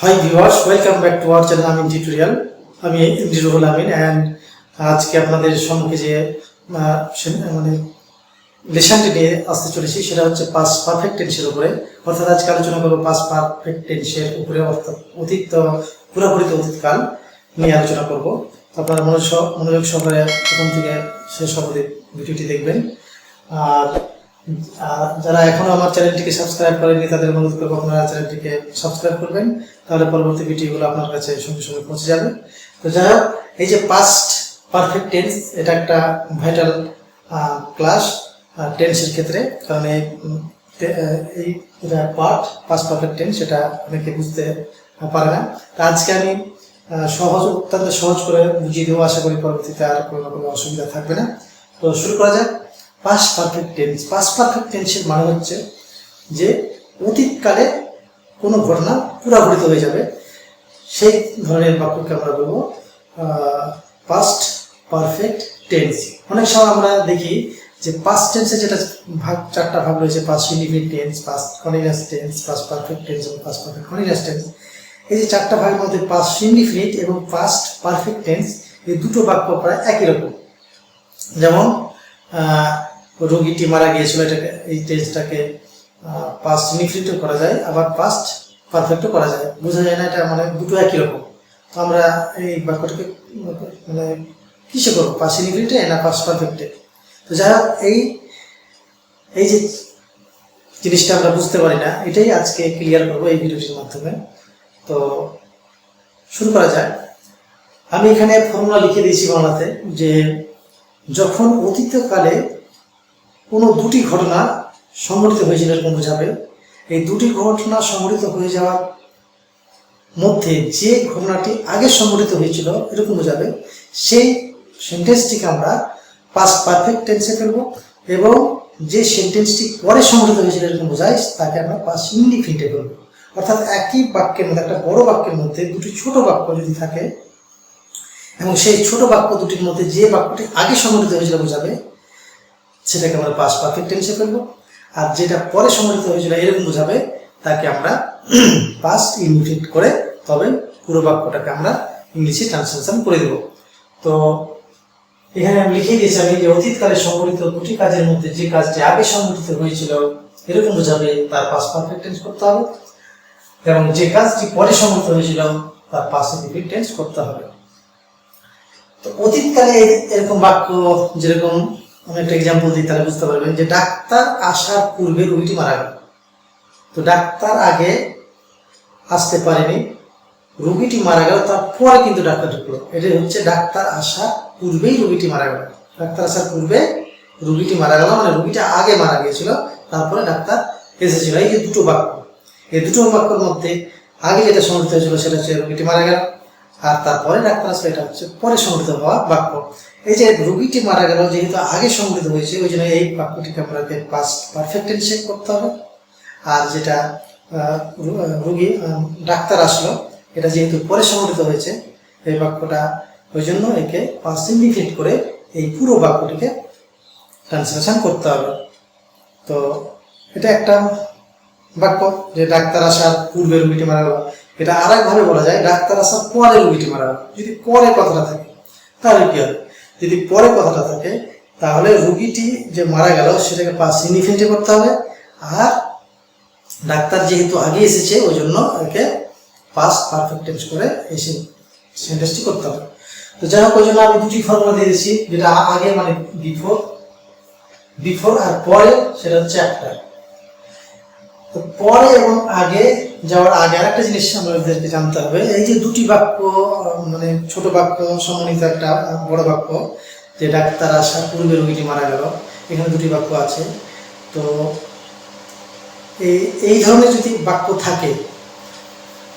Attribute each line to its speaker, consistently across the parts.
Speaker 1: Hi viewers welcome back to our channel Amin tutorial আমি MD Ruhul Amin and আজকে আপনাদের সম্মুখে যে মানে লেশনটি নিয়ে আসতে চলেছি, সেটা হচ্ছে পাস পারফেক্ট টেন্সের উপরে। অর্থাৎ আজকে আলোচনা করব পাস পারফেক্ট টেন্সের উপরে, অর্থাৎ অতীত, পুরোপুরি অতীতকাল নিয়ে আলোচনা করব। আপনারা মনোযোগ মনোযোগ সহকারে প্রথম থেকে শেষ অবধি ভিডিওটি দেখবেন। আর যারা এখনও আমার চ্যানেলটিকে সাবস্ক্রাইব করেননি, তাদের অনুরোধ করব আপনারা চ্যানেলটিকে সাবস্ক্রাইব করবেন, তাহলে পরবর্তী ভিডিওগুলো আপনার কাছে সঙ্গে সঙ্গে পৌঁছে যাবে। তো যাই হোক, এই যে পাস্ট পারফেক্ট টেন্স এটা একটা ভাইটাল ক্লাস টেন্সের ক্ষেত্রে। কারণ এই এই পার্ট পাস্ট পারফেক্ট টেন্স সেটা অনেকে বুঝতে পারে না। তা আজকে আমি সহজ, অত্যন্ত সহজ করে বুঝিয়ে দেবো। আশা করি পরবর্তীতে আর কোনো রকম অসুবিধা থাকবে না। তো শুরু করা যাক। Past perfect tense past perfect টেন্সের মানে হচ্ছে যে অতীতকালে কোনো ঘটনা পুরাঘটিত হয়ে যাবে। সেই ধরনের বাক্যকে আমরা বলব পাস্ট পারফেক্ট টেন্স অনেক সময় আমরা দেখি যে পাস্ট টেন্সে যেটা ভাগ চারটা ভাগ রয়েছে past indefinite tense past continuous tense past perfect tense এবং পাস্ট পারফেক্ট কন্টিনিউয়াস টেন্স এই যে চারটা ভাগের মধ্যে পাস্ট ইন্ডিফিনিট এবং পাস্ট পারফেক্ট টেন্স এই দুটো বাক্য প্রায় একই রকম। যেমন রোগীটি মারা গিয়েছিল, এটাকে, এই টেন্সটাকে পাস্ট ইনফিনিটও করা যায়, আবার পাস্ট পারফেক্টও করা যায়। বোঝা যায় না এটা মানে দুটো একই রকম। তো আমরা এই বাক্যটাকে মানে কিসে করব? পাস্ট ইনফিনিটে না পাস্ট পারফেক্টে তো যাই হোক, এই এই যে জিনিসটা আমরা বুঝতে পারি না, এটাই আজকে ক্লিয়ার করব এই ভিডিওটির মাধ্যমে। তো শুরু করা যায় আমি এখানে ফর্মুলা লিখে দিয়েছি বাংলাতে যে, যখন অতীতকালে কোনো দুটি ঘটনা সংঘটিত হয়েছিল এরকম বোঝাবে। এই দুটি ঘটনা সংঘটিত হয়ে যাওয়ার মধ্যে যে ঘটনাটি আগে সংঘটিত হয়েছিল এরকম বোঝাবে। সেই সেন্টেন্সটিকে আমরা পাস পারফেক্ট টেন্সে ফেলব এবং যে সেন্টেন্সটি পরে সংঘটিত হয়েছিল এরকম বোঝায়, তাকে আমরা পাস ইন্ডিফিনিটে ফেলব অর্থাৎ একই বাক্যের মধ্যে, একটা বড় বাক্যের মধ্যে দুটি ছোট বাক্য যদি থাকে, এবং সেই ছোট বাক্য দুটির মধ্যে যে বাক্যটি আগে সংঘটিত হয়েছিল বোঝাবে সেটাকে আমরা পাস পারফেক্ট টেন্সে ফেলব। আর যেটা পরে সংঘটিত হয়েছিল এরকম বোঝাবে, তাকে আমরা পাস ইনফিনিট করে তবে পুরো বাক্যটাকে আমরা ইংলিশে ট্রান্সলেশন করে দেব। তো এখানে আমি লিখে দিয়েছি আমি যে অতীতকালে সংঘটিত দুটি কাজের মধ্যে যে কাজটি আগে সংঘটিত হয়েছিল, এরকম বোঝাবে তার পাস পারফেক্ট টেন্স করতে হবে। এবং যে কাজটি পরে সংঘটিত হয়েছিল, তার পাস ইনফিনিট টেন্স করতে হবে। তো অতীতকালে এরকম বাক্য যেরকম আমি একটা এক্সাম্পল দিই, তাহলে বুঝতে পারবেন যে ডাক্তার আসার পূর্বে রোগীটি মারা গেল। তো ডাক্তার আগে আসতে পারেনি, রোগীটি মারা গেল, তারপরে কিন্তু ডাক্তার ঢুকলো। এটাই হচ্ছে ডাক্তার আসার পূর্বেই রোগীটি মারা গেল। ডাক্তার আসার পূর্বে রোগীটি মারা গেল মানে রোগীটা আগে মারা গিয়েছিল, তারপরে ডাক্তার এসেছিল। এই যে দুটো বাক্য, এই দুটো বাক্যের মধ্যে আগে যেটা সংগঠিত হয়েছিল, সেটা হচ্ছে রোগীটি মারা গেল, আর তারপরে ডাক্তার আসলে, এটা হচ্ছে পরে সংগঠিত হওয়া বাক্য। এই যে রোগীটি মারা গেল, যেহেতু আগে সংগঠিত হয়েছে, ওই জন্য এই বাক্যটিকে আমাকে পাস্ট পারফেক্ট টেন্সে করতে হবে। আর যেটা রোগী ডাক্তার আসলো, এটা যেহেতু পরে সংগঠিত হয়েছে, এই বাক্যটা, ওই জন্য একে পাস্ট ইন্ডিকেট করে এই পুরো বাক্যটিকে ট্রান্সলেশন করতে হবে। তো এটা একটা বাক্য যে ডাক্তার আসার পূর্বে রুগীটি মারা গেল। এটা আর ভাবে বলা যায়, ডাক্তার আসার পরে রুগীটি মারা গেল। যদি পরে কথাটা থাকে, তাহলে কি হবে? যদি পরে কথাটা থাকে, তাহলে রুগীটি যে মারা গেল, সেটাকে পাস ইনফিনিটি করতে হবে। আর ডাক্তার যেহেতু আগে এসেছে, ওই জন্য একে পাস পারফেক্ট টেন্স করে এসে সেন্টেন্সটি করতে হবে। তো যাই হোক, ওই জন্য আমি দুটি ফর্মুলা দিয়ে দিয়েছি, যেটা আগে মানে বিফোর বিফোর আর পরে, সেটা হচ্ছে একটা তো পরে এবং আগে যাওয়ার আগে আরেকটা জিনিস আমাদেরকে জানতে হবে, এই যে দুটি বাক্য মানে ছোট বাক্য সম্মানিত একটা বড় বাক্য, যে ডাক্তার আসার পূর্বে রোগীটি মারা গেল, এখানে দুটি বাক্য আছে। তো এই এই ধরনের যদি বাক্য থাকে,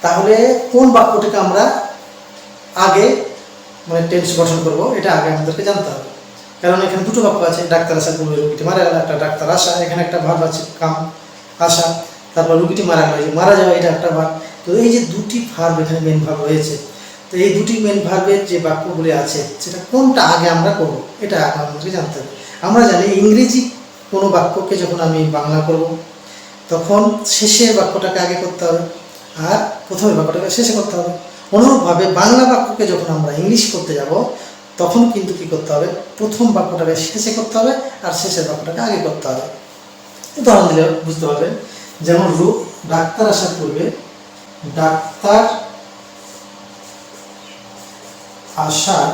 Speaker 1: তাহলে কোন বাক্যটিকে আমরা আগে মানে টেন্স গঠন করব, এটা আগে আমাদেরকে জানতে হবে। কারণ এখানে দুটো বাক্য আছে, ডাক্তার আসার পূর্বে রোগীটি মারা গেল, একটা ডাক্তার আসা, এখানে একটা ভাব আছে, কাম। আসা তারপর রুগীটি মারা এই মারা যাওয়া, এটা একটা ভাব তো এই যে দুটি ভার্ব এখানে মেন ভাব রয়েছে, তো এই দুটি মেন ভার্বের যে বাক্যগুলি আছে, সেটা কোনটা আগে আমরা করব? এটা আমাদেরকে জানতে হবে। আমরা জানি ইংরেজি কোনো বাক্যকে যখন আমি বাংলা করব, তখন শেষের বাক্যটাকে আগে করতে হবে, আর প্রথমে বাক্যটাকে শেষে করতে হবে। অনুরূপভাবে বাংলা বাক্যকে যখন আমরা ইংলিশ করতে যাব, তখন কিন্তু কি করতে হবে? প্রথম বাক্যটাকে শেষে করতে হবে, আর শেষের বাক্যটাকে আগে করতে হবে। উদাহরণ দিলে বুঝতে পারবেন। যেমন রু ডাক্তার আসার পূর্বে ডাক্তার আসার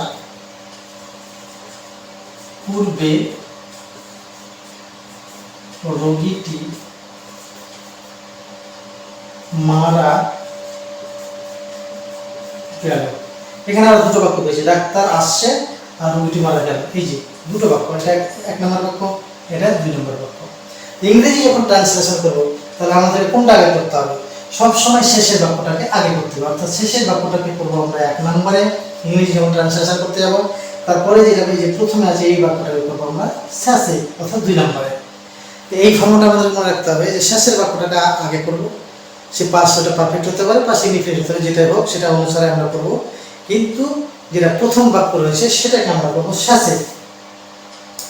Speaker 1: পূর্বে রোগীটি মারা গেল। এখানে আরও দুটো বাক্য পেয়েছি ডাক্তার আসছে আর রোগীটি মারা গেল। এই যে দুটো বাক্য, এটা এক নম্বর বাক্য, এটা দুই নম্বর বাক্য। ইংরেজি যখন ট্রান্সলেশন করব তাহলে আমাদের কোনটা আগে করতে হবে? সব সময় শেষের বাক্যটাকে আগে করতে হবে। অর্থাৎ শেষের বাক্যটাকে করব আমরা এক নম্বরে, ইংরেজি যখন ট্রান্সলেশন করতে যাব, তারপরে যেটা যে প্রথমে আছে এই বাক্যটাকে করব আমরা শেষে, অর্থাৎ দুই নম্বরে। এই ফর্মটা আমাদের মনে রাখতে হবে যে শেষের বাক্যটাকে আগে করব সে পাস সেটা পারফেক্ট হতে পারে পাস ইনডিফিনিট হতে পারে, যেটাই হোক, সেটা অনুসারে আমরা করব কিন্তু যেটা প্রথম বাক্য রয়েছে, সেটাকে আমরা করব শেষে।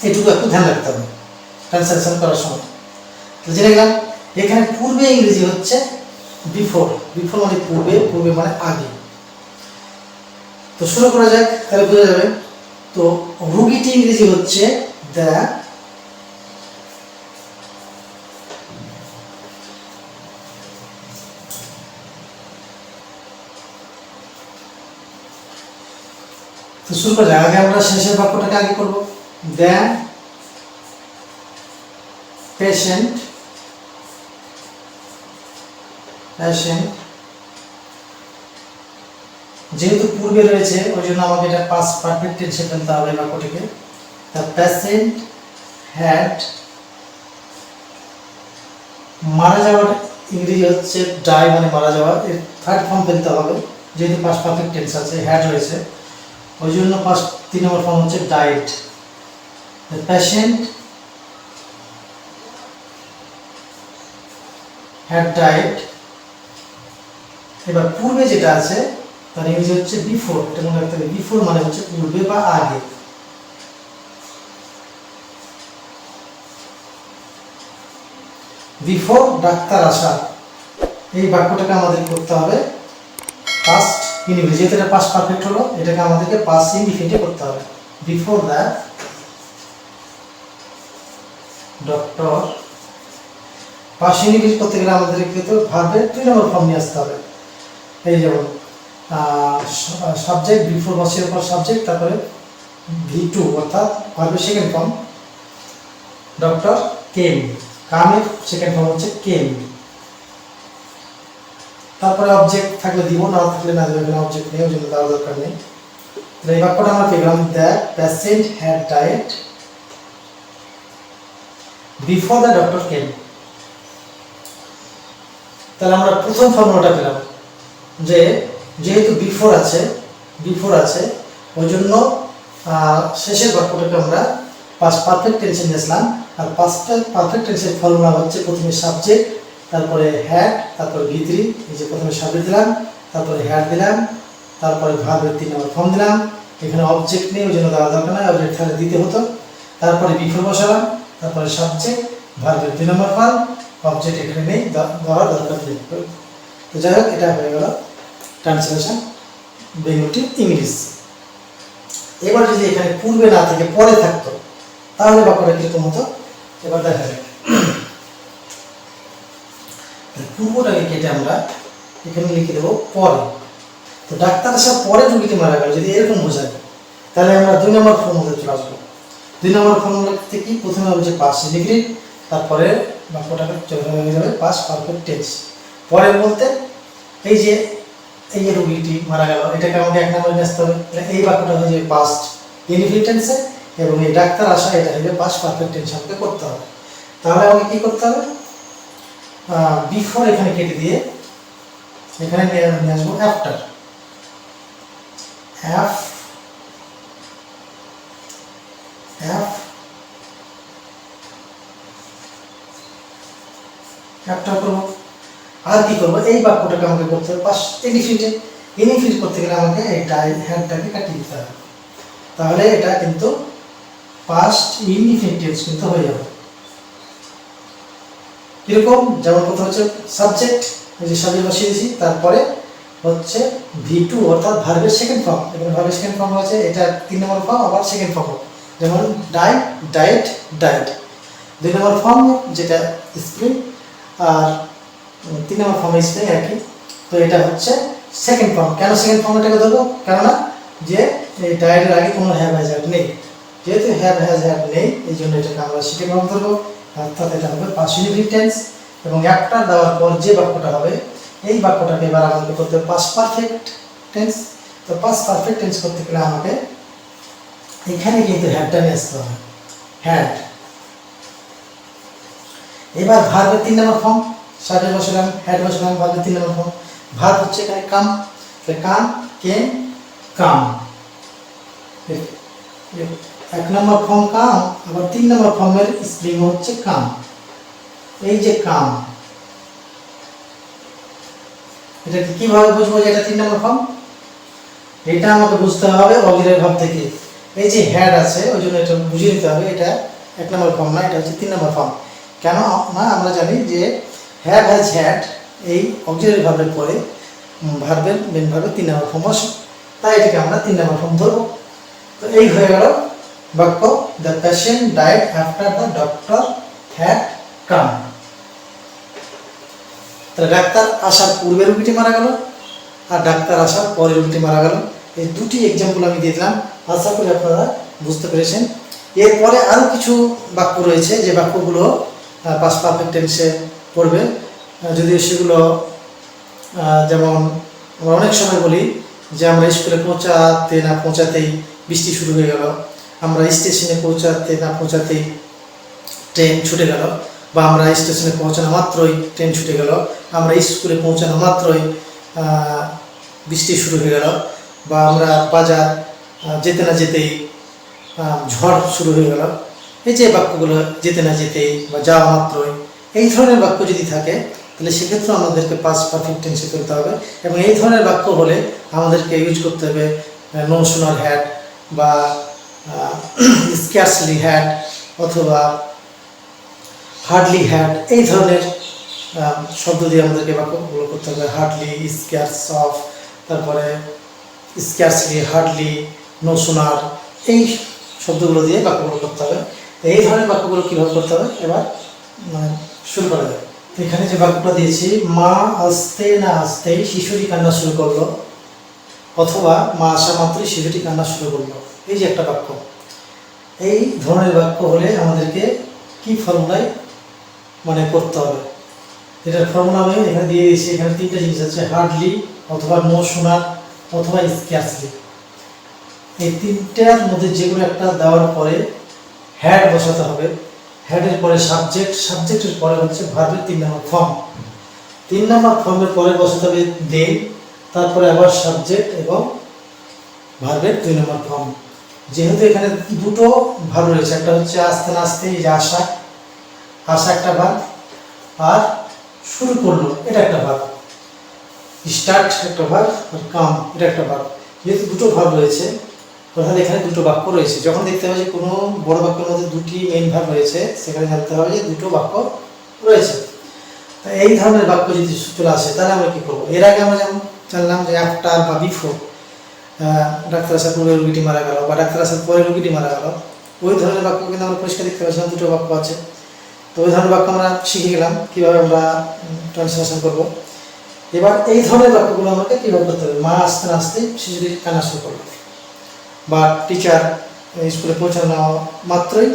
Speaker 1: এটুকু একটু ধ্যান রাখতে হবে। ট্রান্সলেশন করার সময়। জেনে গেলাম? এখানে পূর্বে ইংরেজি হচ্ছে বিফোর বিফোর মানে পূর্বে পূর্বে মানে আগে। তো শুরু করা যাক, তাহলে বোঝা যাবে। তো রুগীটি ইংরেজি হচ্ছে দ্য তো শুরু করা যাক, আগে আমরা শেষের বাক্যটাকে আগে করব। দ্য পেশেন্ট পেশেন্ট যেহেতু পূর্বে রয়েছে, ওই জন্য আমাকে এটা পাস পারফেক্ট টেন্সে ফেলতে হবে বাক্যটিকে দ্য পেশেন্ট হ্যাড মারা যাওয়ার ইংরেজি হচ্ছে ডাই মানে মারা যাওয়া। এর থার্ড ফর্ম ফেলতে হবে, যেহেতু পাস পারফেক্ট টেন্স আছে হ্যাড রয়েছে। ওই জন্য পাস তিন নম্বর ফর্ম হচ্ছে died the patient had died এবার পূর্বে যেটা আছে, তার ইংরেজি হচ্ছে বিফোর এটা মনে রাখতে হবে বিফোর মানে হচ্ছে পূর্বে বা আগে। বিফোর ডাক্তার আসা, এই বাক্যটাকে আমাদের করতে হবে পাস্ট ইনডিফিনিট যেহেতু এটা পাস্ট পারফেক্ট হলো, এটাকে আমাদেরকে পাস্ট ইনডিফিনিটে করতে হবে। Before that doctor past indefinite করতে গেলে আমাদের কিন্তু ভার্বের দুই নম্বর ফর্ম নিয়ে আসতে হবে। এই যেমন সাবজেক্ট বিফোর বসের পর সাবজেক্ট তারপরে ভি টু অর্থাৎ ভার্বের সেকেন্ড ফর্ম ডক্টর কেম কামের সেকেন্ড ফর্ম হচ্ছে কেম তারপরে অবজেক্ট থাকলে দিব না থাকলে না দেবে না অবজেক্ট নেই, ওই জন্য দেওয়ার দরকার নেই। তাহলে এই বাক্যটা আমরা পেলাম the patient had died before the doctor came তাহলে আমরা প্রথম ফর্মুলাটা পেলাম। যে যেহেতু বিফোর আছে বিফোর আছে ওই জন্য শেষের বাক্যটাকে আমরা পাস পারফেক্ট টেন্সে নিয়েছিলাম আর পাস পারফেক্ট টেন্সের ফর্মুলা হচ্ছে প্রথমে সাবজেক্ট তারপরে হ্যাড তারপরে ভিতরি এই যে প্রথমে সাবজেক্ট দিলাম, তারপরে হ্যাড দিলাম, তারপরে ভাবের তিন নম্বর ফর্ম দিলাম। এখানে অবজেক্ট নেই ওই জন্য দেওয়া দরকার নয় অবজেক্ট তাহলে দিতে হতো। তারপরে বিফোর বসালাম, তারপরে সাবজেক্ট ভার্বের দুই নম্বর ফর্ম অবজেক্ট এখানে নেই দেওয়ার দরকার নেই। যাই হোক এটা হয়ে গেল ট্রান্সলেশন বেঙ্গল টু ইংলিশ। এবার যদি এখানে পূর্বে না থেকে পরে থাকতো, তাহলে বাক্যটা কীরকম হতো? এবার দেখা যাক। পূর্বটাকে কেটে আমরা এখানে লিখে দেবো পরে। তো ডাক্তার আসার পরে রুগীটি মারা গেল যদি এরকম বোঝায় তাহলে আমরা দুই নম্বর ফর্মুলা চলে আসব। দুই নম্বর ফর্মুলা থেকে প্রথমে যে পাস ডিগ্রি, তারপরে বাক্যটাকে চলে হয়ে যাবে পাস পারফেক্ট টেন্স পরে বলতে এই যে এই যে রুগীটি মারা গেল, এটাকে আমাকে এক নম্বরে নিয়ে আসতে হবে এই বাক্যটা যাবে পাস্ট ইনফিনিট টেন্সে এবং এই ডাক্তার আসা এটা যাবে পাস্ট পারফেক্ট টেন্স আমাকে করতে হবে। তাহলে আমাকে কি করতে হবে? বিফোর এখানে কেটে দিয়ে এখানে নিয়ে আসব অ্যাফটার অ্যাফ অ্যাফ অ্যাফটার করব। আর কি করব? এই বাক্যটাকে আমাকে করতে হবে। পাস ইনিফিটে ইনিফিট করতে গেলে আমাকে এই ডাই হ্যাডটাকে কাটিয়ে দিতে হবে। তাহলে এটা কিন্তু পাস্ট ইনডিফিনিট টেন্স কিন্তু হয়ে যাবে। এরকম যেমন প্রথম হচ্ছে সাবজেক্ট যে সাবজেক্ট বসিয়ে দিয়েছি, তারপরে হচ্ছে ভি টু অর্থাৎ ভার্বের সেকেন্ড ফর্ম এখানে ভার্বের সেকেন্ড ফর্ম হচ্ছে এটা তিন নম্বর ফর্ম আবার সেকেন্ড ফর্ম যেমন ডাইট ডায়েট ডায়েট দুই নম্বর ফর্ম যেটা স্প্রিং আর তিন নম্বর ফর্ম আর কি। তো এটা হচ্ছে সেকেন্ড ফর্ম কেন সেকেন্ড ফর্ম এটাকে ধরবো? কেননা যে ডায়েটের আগে কোনো হ্যাভ হ্যাজ হ্যাভ নেই। যেহেতু হ্যাভ হ্যাজ হ্যাভ নেই, এই জন্য এটাকে আমরা সেকেন্ড ফর্ম ধরবো অর্থাৎ এটা হবে পার্সিনিটিভ টেন্স এবং একটা দেওয়ার পর যে বাক্যটা হবে, এই বাক্যটাকে এবার আমাকে করতে হবে পাস পারফেক্ট টেন্স তো পাস পারফেক্ট টেন্স করতে গেলে আমাকে এখানে কিন্তু হ্যাডটা নিয়ে আসতে হবে। হ্যাড এবার ভার্বের তিন নম্বর ফর্ম সাজে বসলাম হ্যাড বসলাম ভার্বের তিন নম্বর ফর্ম ভার্ব হচ্ছে এখানে কাম। কাম কে কাম। এক নম্বর ফর্ম কাম, আবার তিন নম্বর ফর্মের স্প্রিং হচ্ছে কাম। এই যে কাম। এটা কীভাবে বুঝব যে এটা তিন নম্বর ফর্ম? এটা আমাকে বুঝতে হবে অগিরের ভাব থেকে। এই যে হ্যাড আছে, ওই জন্য এটা বুঝিয়ে নিতে হবে। এটা এক নম্বর ফর্ম না, এটা হচ্ছে তিন নম্বর ফর্ম। কেন? না, আমরা জানি যে হ্যাভ হ্যাজ হ্যাড এই অক্সিলারি ভার্বের পরে ভার্বের মেন ভার্বের তিন নম্বর ফর্ম আসে তাই এটাকে আমরা তিন নম্বর ফর্ম ধরবো। তো এই হয়ে গেল বাক্য the patient died after the doctor had come তাহলে ডাক্তার আসার পূর্বে রুগীটি মারা গেল, আর ডাক্তার আসার পরে রুগীটি মারা গেল। এই দুটি এক্সাম্পল আমি দিয়ে দিলাম। আশা করি আপনারা বুঝতে পেরেছেন। এরপরে আরও কিছু বাক্য রয়েছে। যে বাক্যগুলো পাস পারফেক্ট টেন্সে পড়বে যদিও সেগুলো যেমন আমরা অনেক সময় বলি যে আমরা স্কুলে পৌঁছাতে না পৌঁছাতেই বৃষ্টি শুরু হয়ে গেল, আমরা স্টেশনে পৌঁছাতে না পৌঁছাতেই ট্রেন ছুটে গেল, বা আমরা স্টেশনে পৌঁছানো মাত্রই ট্রেন ছুটে গেল, আমরা স্কুলে পৌঁছানো মাত্রই বৃষ্টি শুরু হয়ে গেল, বা আমরা বাজার যেতে না যেতেই ঝড় শুরু হয়ে গেল। এই যে বাক্যগুলো, যেতে না যেতেই বা যাওয়া মাত্রই এই ধরনের বাক্য যদি থাকে, তাহলে সেক্ষেত্রে আমাদেরকে পাস পারফেক্ট টেন্সে করতে হবে এবং এই ধরনের বাক্য হলে আমাদেরকে ইউজ করতে হবে নো সোনার হ্যাড বা স্ক্যার্সলি হ্যাড অথবা হার্ডলি হ্যাড এই ধরনের শব্দ দিয়ে আমাদেরকে বাক্যগুলো করতে হবে। হার্ডলি স্ক্যার্স অফ তারপরে স্ক্যার্সলি হার্ডলি নো সোনার এই শব্দগুলো দিয়ে বাক্যগুলো করতে হবে। এই ধরনের বাক্যগুলো কীভাবে করতে হবে? এবার মানে শুরু করা যায় এখানে যে বাক্যটা দিয়েছি, মা আসতে না আসতেই শিশুটি কান্না শুরু করল, অথবা মা আসা মাত্রই শিশুটি কান্না শুরু করল। এই যে একটা বাক্য। এই ধরনের বাক্য হলে আমাদেরকে কি ফর্মুলায় মানে করতে হবে? এটার ফর্মুলা আমি এখানে দিয়ে দিয়েছি। এখানে তিনটা জিনিস আছে, হার্ডলি অথবা নো সোনার অথবা স্ক্যাসলি এই তিনটার মধ্যে যে কোনো একটা দেওয়ার পরে হ্যাড বসাতে হবে। হ্যাডের পরে সাবজেক্ট সাবজেক্টের পরে হচ্ছে ভার্বের তিন নম্বর ফর্ম তিন নম্বর ফর্মের পরে বসাতে হবে দেন তারপরে আবার সাবজেক্ট এবং ভার্বের দুই নম্বর ফর্ম যেহেতু এখানে দুটো ভাব রয়েছে, একটা হচ্ছে আস্তে আস্তে এই যে আশা আশা একটা ভাগ আর শুরু করল, এটা একটা ভাগ স্টার্ট একটা ভাগ আর কাম এটা একটা ভাগ যেহেতু দুটো ভাগ রয়েছে অর্থাৎ এখানে দুটো বাক্য রয়েছে। যখন দেখতে হবে যে কোনো বড় বাক্যের মধ্যে দুটি মেইন ভাব রয়েছে, সেখানে জানতে হবে যে দুটো বাক্য রয়েছে। তা এই ধরনের বাক্য যদি চলে আসে, তাহলে আমরা কী করব? এর আগে আমরা যেমন জানলাম যে আফটার বা বিফোর ডাক্তার আসার পূর্বে রুগীটি মারা গেল বা ডাক্তার আসার পরে রুগীটি মারা গেল। ওই ধরনের বাক্য কিন্তু আমরা পরিষ্কার দেখতে পাচ্ছিলাম দুটো বাক্য আছে। তো ওই ধরনের বাক্য আমরা শিখে গেলাম, কীভাবে আমরা ট্রান্সলেশন করব। এবার এই ধরনের বাক্যগুলো আমাকে কীভাবে করতে হবে? মা আসতে আসতে শিশুটি কান্না শুরু করল বা টিচার স্কুলে পৌঁছানো মাত্রই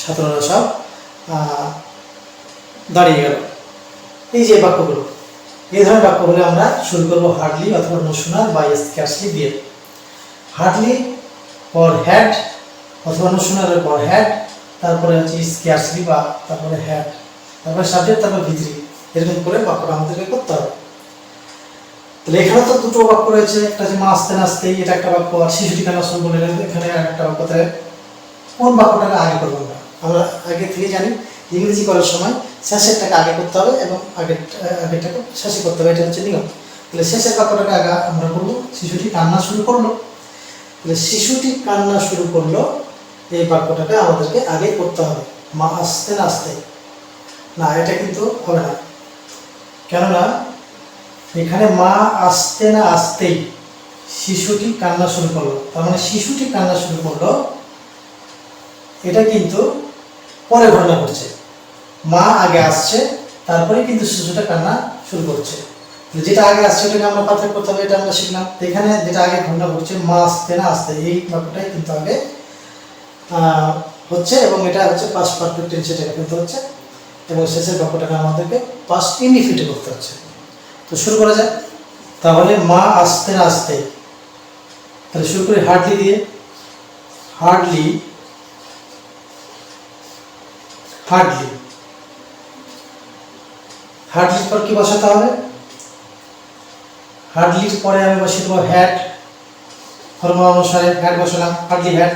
Speaker 1: ছাত্ররা সব দাঁড়িয়ে গেল। এই যে বাক্যগুলো, এই ধরনের বাক্য বলে আমরা শুরু করব হার্ডলি অথবা নসুনার বা স্ক্যাসলি দিয়ে হার্ডলি পর হ্যাড অথবা নসুনারের পর হ্যাড তারপরে হচ্ছে স্ক্যাসলি বা তারপরে হ্যাড তারপরে সাবজেক্ট তারপর ভিতরি এরকম করে বাক্যটা আমাদেরকে করতে হবে। তাহলে এখানে তো দুটো বাক্য রয়েছে, একটা যে মা আসতে না এটা একটা বাক্য, আর শিশুটি কেন শুরু করলেন এখানে একটা বাক্য কোন বাক্যটাকে আগে করব আমরা? আমরা আগে থেকে জানি, ইংরেজি করার সময় শেষেরটাকে আগে করতে হবে এবং আগের, আগেরটাকে শেষে করতে হবে, এটা হচ্ছে নিয়ম। তাহলে শেষের বাক্যটাকে আগে আমরা করব, শিশুটি কান্না শুরু করল। তাহলে শিশুটি কান্না শুরু করল, এই বাক্যটাকে আমাদেরকে আগে করতে হবে, মা আসতে না আসতে না, এটা কিন্তু হবে না। কেননা এখানে মা আসতে না আসতেই শিশুটি কান্না শুরু করল। তার মানে শিশুটি কান্না শুরু করল। এটা কিন্তু পরে ঘটনা ঘটছে। মা আগে আসছে, তারপরে কিন্তু শিশুটা কান্না শুরু করছে। যেটা আগে আসছে, এটাকে আমরা পার্থক্য করতে হবে, এটা আমরা শিখলাম। এখানে যেটা আগে ঘটনা ঘটছে, মা আসতে না আসতে, এই ব্যাপারটাই কিন্তু আগে হচ্ছে এবং এটা হচ্ছে পাস্ট পারফেক্ট টেন্স এটা কিন্তু হচ্ছে, এবং শেষের বাক্যটাকে আমাদেরকে পাস্ট ইনডিফিনিটে করতে হচ্ছে। তো শুরু করা যাক। তাহলে মা আসতে আসতে, তাহলে শুরু করি হার্ডলি দিয়ে। হার্ডলি হার্ডলি হার্ডলির পর কি বসাতে হবে? হার্ডলির পরে আমি বসিয়ে দেবো হ্যাট ফর্মুলা অনুসারে হ্যাট বসালাম হার্ডলি হ্যাট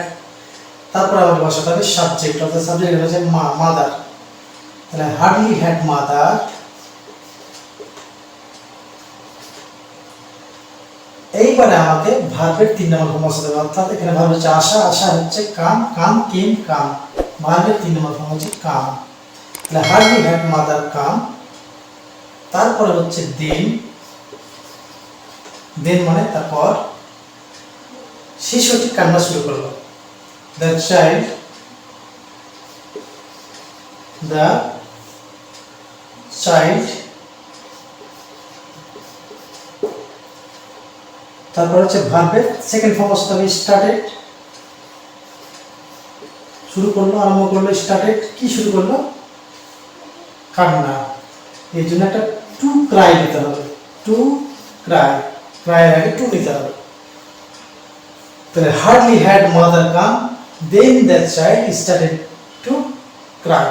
Speaker 1: তারপরে আমাকে বসাতে হবে সাবজেক্ট অর্থাৎ সাবজেক্ট হচ্ছে মা মাদার তাহলে হার্ডলি হ্যাড মাদার এইবারে আমাকে ভার্বের তিন নম্বর ফর্ম বসাতে অর্থাৎ এখানে ভার্ব হচ্ছে আশা আশা হচ্ছে কাম কাম, কিম, কাম। ভার্বের তিন নম্বর ফর্ম হচ্ছে কাম। তাহলে হার্ডলি হ্যাড মাদার কাম। তারপরে হচ্ছে দিন। দিন মানে তারপর শিশুটি কান্না শুরু করল। দ্য চাইল্ড দ্য চাইল্ড তারপর হচ্ছে ভার্বের সেকেন্ড ফর্ম বসতে হবে স্টার্টেড শুরু করল, আরম্ভ করল স্টার্টেড কি শুরু করল? কান্না। এই জন্য একটা টু ক্রাই নিতে হবে। টু ক্রাই ক্রাইয়ের আগে টু নিতে হবে। তাহলে hardly had mother come then that child started to cry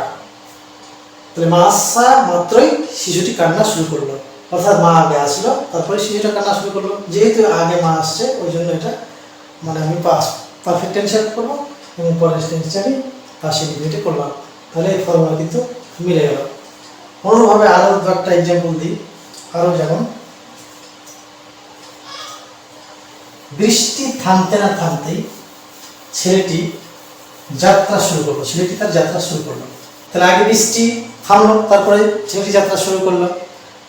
Speaker 1: তাহলে মা আসা মাত্রই শিশুটি কান্না শুরু করল। অর্থাৎ মা আগে আসলো তারপরে শিশুটা কান্না শুরু করল, যেহেতু আগে মা আসছে, ওই জন্য এটা মানে আমি পাস পারফেক্ট টেন্সার করব এবং পরের টেন্সারই পাশে ইন্ডিভিজুয়ালি করলাম। তাহলে এই ফর্মুলা কিন্তু মিলে গেল। অন্যভাবে আরও দু একটা এক্সাম্পল দিই। আরও যেমন, বৃষ্টি থামতে না থামতেই ছেলেটি যাত্রা শুরু করল। ছেলেটি তার যাত্রা শুরু করল। তাহলে আগে বৃষ্টি থামলো, তারপরে ছেলেটি যাত্রা শুরু করল।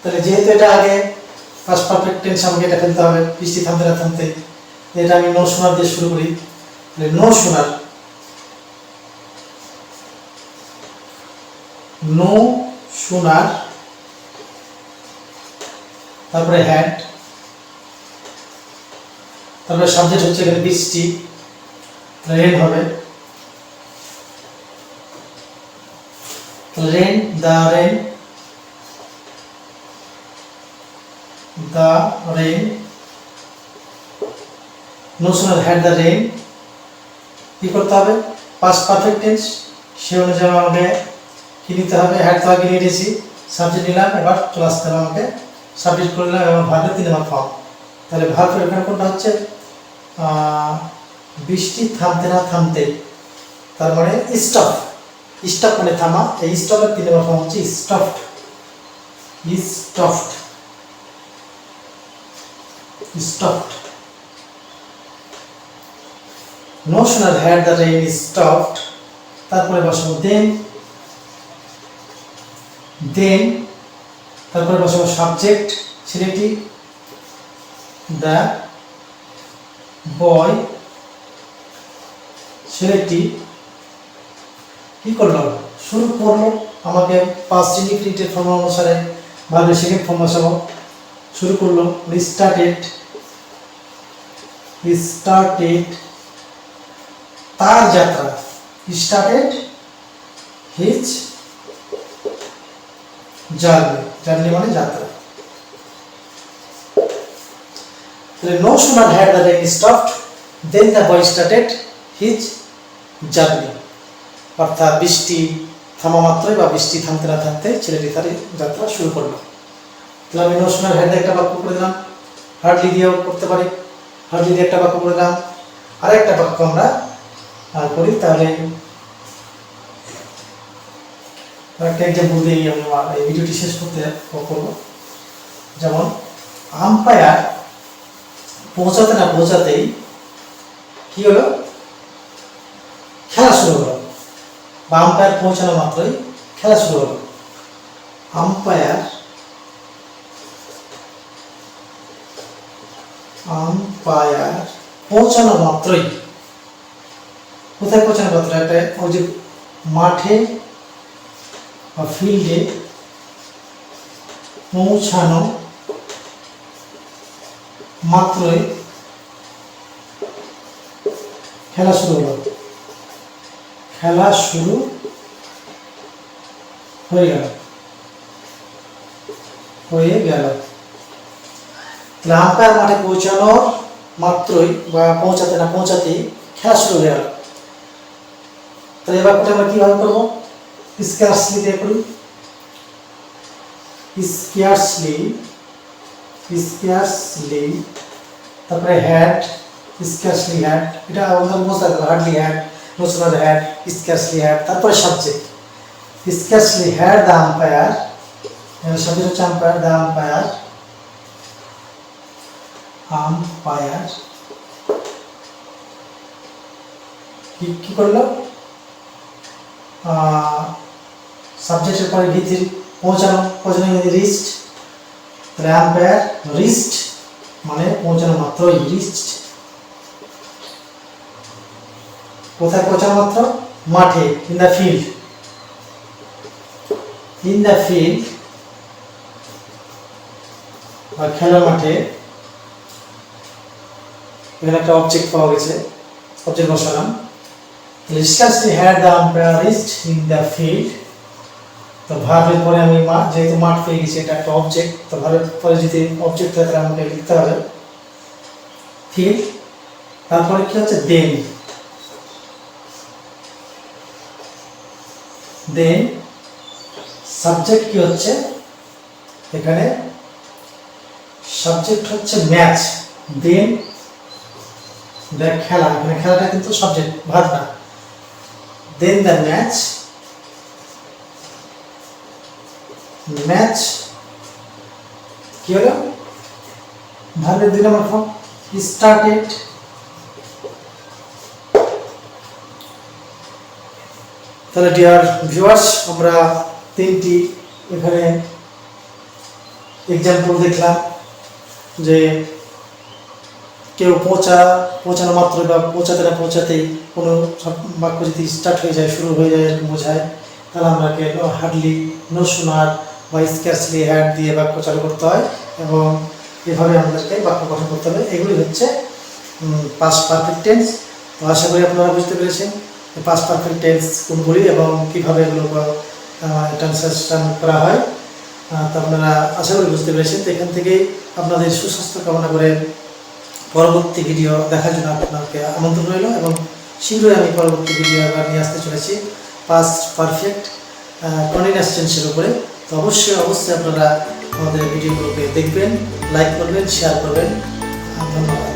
Speaker 1: তাহলে যেহেতু এটা আগে ফার্স্ট পারফেক্ট টেন্স আমাকে এটা ফেলতে হবে বৃষ্টি থামতে না থামতে, এটা আমি নো শোনার দিয়ে শুরু করি। তাহলে নো শোনার। নো শোনার, তারপরে হ্যাড তারপরে সাবজেক্ট হচ্ছে এখানে বৃষ্টি রেন হবে। Rain the rain the rain no sooner had the rain কি করতে হবে? পাস্ট পারফেক্ট টেন্স সে অনুযায়ী আমাকে কি নিতে হবে? হ্যাড তো আগে নিয়ে নিয়েছি সাবজেক্ট নিলাম, এবার চলে আসতে হবে আমাকে। সাবজেক্ট করলাম এবং ভার্বের তিন নম্বর ফর্ম তাহলে ভার্বের এখানে কোনটা হচ্ছে? বৃষ্টি থামতে না থামতে। তার মানে স্টপ স্টপ মানে থামা। এই স্টপের তিন নম্বর ফর্ম হচ্ছে stuffed stuffed stopped No sooner had the rain stopped, তারপরে বসাবো, দেন দেন, তারপরে বসাবো সাবজেক্ট ছেলেটি দ্য বয় ছেলেটি কি? করল? শুরু করল, আমাকে পাঁচ ইন্ডিফিনিটের ফর্ম অনুসারে ভাবে সেকেন্ড ফর্ম বসাবো, শুরু করল স্টার্টেড স্টার্টেড তার যাত্রা। স্টার্টেড হিজ জার্নি জার্নি মানে যাত্রা। তাহলে no sooner had the rain stopped then the boy started his journey অর্থাৎ বৃষ্টি থামা মাত্রই বা বৃষ্টি থামতে না থামতে ছেলেটি তার যাত্রা শুরু করল। তাহলে আমি নো সুনার হ্যাড একটা বাক্য করে দিলাম। হার্ডলি দিয়েও করতে পারি। হার্ডলি যদি একটা বাক্য করে আর একটা বাক্য আমরা আর করি তাহলে একটা এক্সাম্পল দিয়ে আমি আমার এই ভিডিওটি শেষ করতে করব। যেমন আম্পায়ার পৌঁছাতে না পৌঁছাতেই কি হলো? খেলা শুরু হলো। বা আম্পায়ার পৌঁছানো মাত্রই খেলা শুরু হলো। আম্পায়ার আম্পায়ার পৌঁছানো মাত্রই। কোথায় পৌঁছানো মাত্র একটা ওই যে মাঠে বা ফিল্ডে পৌঁছানো মাত্রই খেলা শুরু হলো। খেলা শুরু হয়ে গেল। হয়ে গেল। তাহলে আম্পায়ার মাঠে পৌঁছানোর মাত্রই বা পৌঁছাতে না পৌঁছাতেই খেলা শুরু হয়ে গেল। তাহলে এবার আমরা কীভাবে করব? স্কার্সলি দিয়ে করি। স্কার্সলি স্কার্সলি তারপরে হ্যাড স্কার্সলি হ্যাড এটা আমাদের বুঝতে হবে hardly had no sooner had scarcely had তারপরে subject scarcely had the umpire subject হচ্ছে আম্পায়ার দ্য আম্পায়ার আম্পায়ার কি কি করল? সাবজেক্টের পরে ভিত্তির পৌঁছানো পৌঁছানো ইংরেজি রিস্ট তাহলে আম্পায়ার রিস্ট মানে পৌঁছানো মাত্রই রিস্ট কোথায় পৌঁছানো মাত্র? মাঠে in the field in the field বা খেলার মাঠে এখানে একটা অবজেক্ট পাওয়া গেছে অবজেক্ট বসালাম। Had the umpire reached in the field তো ভাবের পরে আমি মা- যেহেতু মাঠ পেয়ে গেছি, এটা একটা অবজেক্ট তো ভাবের পরে যদি অবজেক্ট হয় তাহলে আমাকে লিখতে হবে। ফিল্ড তারপরে কি হচ্ছে? দেন দেন সাবজেক্ট কি হচ্ছে? এখানে সাবজেক্ট হচ্ছে ম্যাচ দেন দেখ খেলা এখানে খেলাটা কিন্তু সাবজেক্ট ভাব না। দেন দ্য ম্যাচ ম্যাচ কি হলো? ভালো, দুই নম্বর ফর্ম স্টার্টেড তাহলে ডিয়ার ভিউয়ার্স আমরা তিনটি এখানে এক্সাম্পল দেখলাম যে কেউ পৌঁছা, পৌঁছানো মাত্র বা পৌঁছাতে না পৌঁছাতেই কোনো সব বাক্য যদি স্টার্ট হয়ে যায়, শুরু হয়ে যায় এরকম বোঝায়, তাহলে আমাকে হার্ডলি নো শোনার বা স্ক্যাসলি হ্যাড দিয়ে বাক্য চালু করতে হয় এবং এভাবে আমাদেরকে বাক্য গঠন করতে হবে। এগুলি হচ্ছে পাস্ট পারফেক্ট টেন্স তো আশা করি আপনারা বুঝতে পেরেছেন পাস্ট পারফেক্ট টেন্স কোনগুলি এবং কীভাবে এগুলো ট্রান্সলেশন করা হয়। তো আপনারা আশা করি বুঝতে পেরেছেন। তো এখান থেকেই আপনাদের সুস্বাস্থ্য কামনা করে পরবর্তী ভিডিও দেখার জন্য আপনাকে আমন্ত্রণ রইল এবং শীঘ্রই আমি পরবর্তী ভিডিও আবার নিয়ে আসতে চলেছি পাস্ট পারফেক্ট কন্টিনিউস টেন্সের উপরে। তো অবশ্যই অবশ্যই আপনারা আমাদের ভিডিওগুলোকে দেখবেন লাইক করবেন শেয়ার করবেন। ধন্যবাদ।